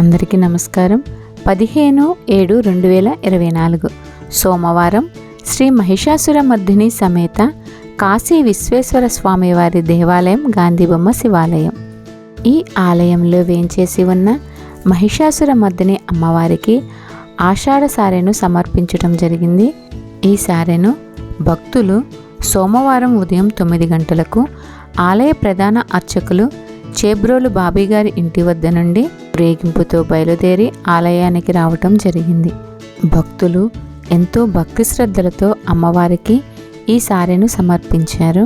అందరికీ నమస్కారం. పదిహేను ఏడు రెండు వేల ఇరవై నాలుగు. సోమవారం శ్రీ మహిషాసుర మర్దిని సమేత కాశీ విశ్వేశ్వర స్వామివారి దేవాలయం గాంధీబొమ్మ శివాలయం. ఈ ఆలయంలో వేంచేసి ఉన్న మహిషాసుర మర్దిని అమ్మవారికి ఆషాఢ సారెను సమర్పించడం జరిగింది. ఈ సారెను భక్తులు సోమవారం ఉదయం తొమ్మిది గంటలకు ఆలయ ప్రధాన అర్చకులు చేబ్రోలు బాబీ గారి ఇంటి వద్ద నుండి ప్రేగింపుతో బయలుదేరి ఆలయానికి రావటం జరిగింది. భక్తులు ఎంతో భక్తి శ్రద్ధలతో అమ్మవారికి ఈ సారెను సమర్పించారు.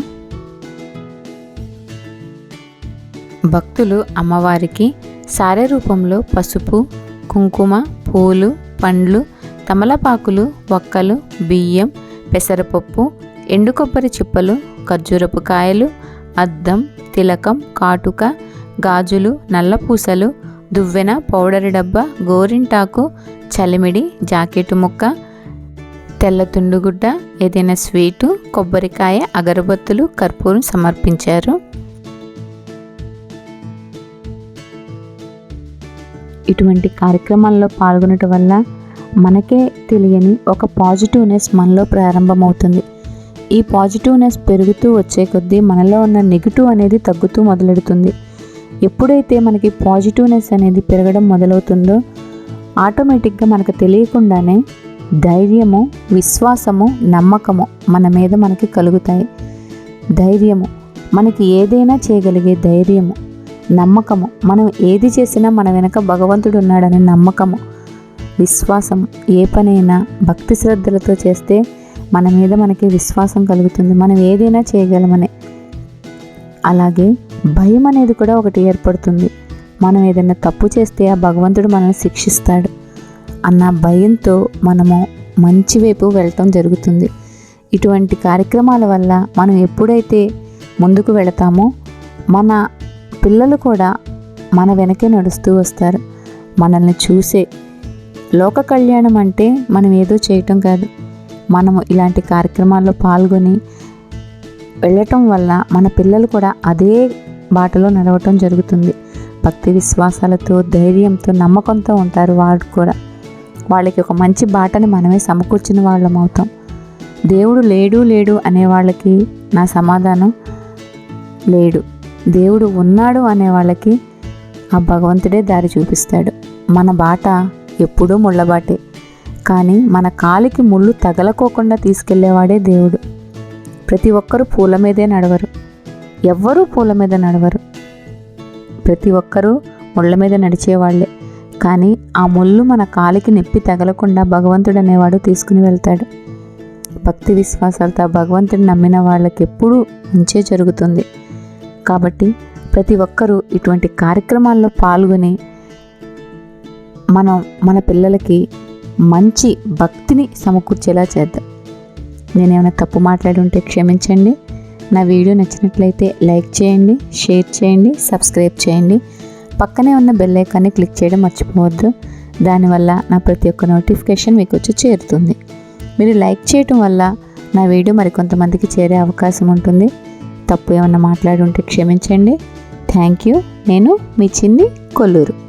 భక్తులు అమ్మవారికి సారె రూపంలో పసుపు కుంకుమ పూలు పండ్లు తమలపాకులు వక్కలు బియ్యం పెసరపప్పు ఎండు కొబ్బరి చిప్పలు ఖర్జూరపు కాయలు అద్దం తిలకం కాటుక గాజులు నల్లపూసలు దువ్వెన పౌడర్ డబ్బా గోరింటాకు చలిమిడి జాకెట్ ముక్క తెల్ల తుండుగుడ్డ ఏదైనా స్వీటు కొబ్బరికాయ అగరబత్తులు కర్పూరం సమర్పించారు. ఇటువంటి కార్యక్రమాల్లో పాల్గొనటం వల్ల మనకే తెలియని ఒక పాజిటివ్నెస్ మనలో ప్రారంభమవుతుంది. ఈ పాజిటివ్నెస్ పెరుగుతూ వచ్చే కొద్దీ మనలో ఉన్న నెగిటివ్ అనేది తగ్గుతూ మొదలెడుతుంది. ఎప్పుడైతే మనకి పాజిటివ్నెస్ అనేది పెరగడం మొదలవుతుందో ఆటోమేటిక్గా మనకు తెలియకుండానే ధైర్యము విశ్వాసము నమ్మకము మన మీద మనకి కలుగుతాయి. ధైర్యము మనకి ఏదైనా చేయగలిగే ధైర్యము నమ్మకము మనం ఏది చేసినా మన వెనక భగవంతుడు ఉన్నాడనే నమ్మకము విశ్వాసం ఏ పనైనా భక్తి శ్రద్ధలతో చేస్తే మన మీద మనకి విశ్వాసం కలుగుతుంది. మనం ఏదైనా చేయగలమని. అలాగే భయం అనేది కూడా ఒకటి ఏర్పడుతుంది. మనం ఏదైనా తప్పు చేస్తే ఆ భగవంతుడు మనల్ని శిక్షిస్తాడు. అన్న భయంతో మనము మంచి వైపు వెళ్ళటం జరుగుతుంది. ఇటువంటి కార్యక్రమాల వల్ల మనం ఎప్పుడైతే ముందుకు వెళతామో మన పిల్లలు కూడా మన వెనకే నడుస్తూ వస్తారు. మనల్ని చూసే లోక కళ్యాణం అంటే మనం ఏదో చేయటం కాదు. మనము ఇలాంటి కార్యక్రమాల్లో పాల్గొని వెళ్ళటం వల్ల మన పిల్లలు కూడా అదే బాటలో నడవటం జరుగుతుంది. భక్తి విశ్వాసాలతో ధైర్యంతో నమ్మకంతో ఉంటారు వాళ్ళు కూడా. వాళ్ళకి ఒక మంచి బాటని మనమే సమకూర్చిన వాళ్ళం అవుతాం. దేవుడు లేడు లేడు అనే వాళ్ళకి నా సమాధానం లేడు. దేవుడు ఉన్నాడు అనే వాళ్ళకి ఆ భగవంతుడే దారి చూపిస్తాడు. మన బాట ఎప్పుడూ ముళ్ళబాటే కానీ మన కాలికి ముళ్ళు తగలకోకుండా తీసుకెళ్ళేవాడే దేవుడు. ప్రతి ఒక్కరూ పూల మీదే నడవరు. ఎవ్వరూ పూల మీద నడవరు. ప్రతి ఒక్కరూ ముళ్ళ మీద నడిచేవాళ్ళే కానీ ఆ ముళ్ళు మన కాలికి నొప్పి తగలకుండా భగవంతుడు అనేవాడు తీసుకుని వెళ్తాడు. భక్తి విశ్వాసాలతో ఆ భగవంతుడిని నమ్మిన వాళ్ళకి ఎప్పుడూ మంచే జరుగుతుంది. కాబట్టి ప్రతి ఒక్కరూ ఇటువంటి కార్యక్రమాల్లో పాల్గొని మనం మన పిల్లలకి మంచి భక్తిని సమకూర్చేలా చేద్దాం. నేనేమైనా తప్పు మాట్లాడి ఉంటే క్షమించండి. నా వీడియో నచ్చినట్లయితే లైక్ చేయండి షేర్ చేయండి సబ్స్క్రైబ్ చేయండి. పక్కనే ఉన్న బెల్ ఐకాన్ని క్లిక్ చేయడం మర్చిపోవద్దు. దానివల్ల నా ప్రతి ఒక్క నోటిఫికేషన్ మీకు వచ్చి చేరుతుంది. మీరు లైక్ చేయటం వల్ల నా వీడియో మరికొంతమందికి చేరే అవకాశం ఉంటుంది. తప్పు ఏమన్నా మాట్లాడి ఉంటే క్షమించండి. Thank you. నేను మీ చిన్ని కొల్లూరు.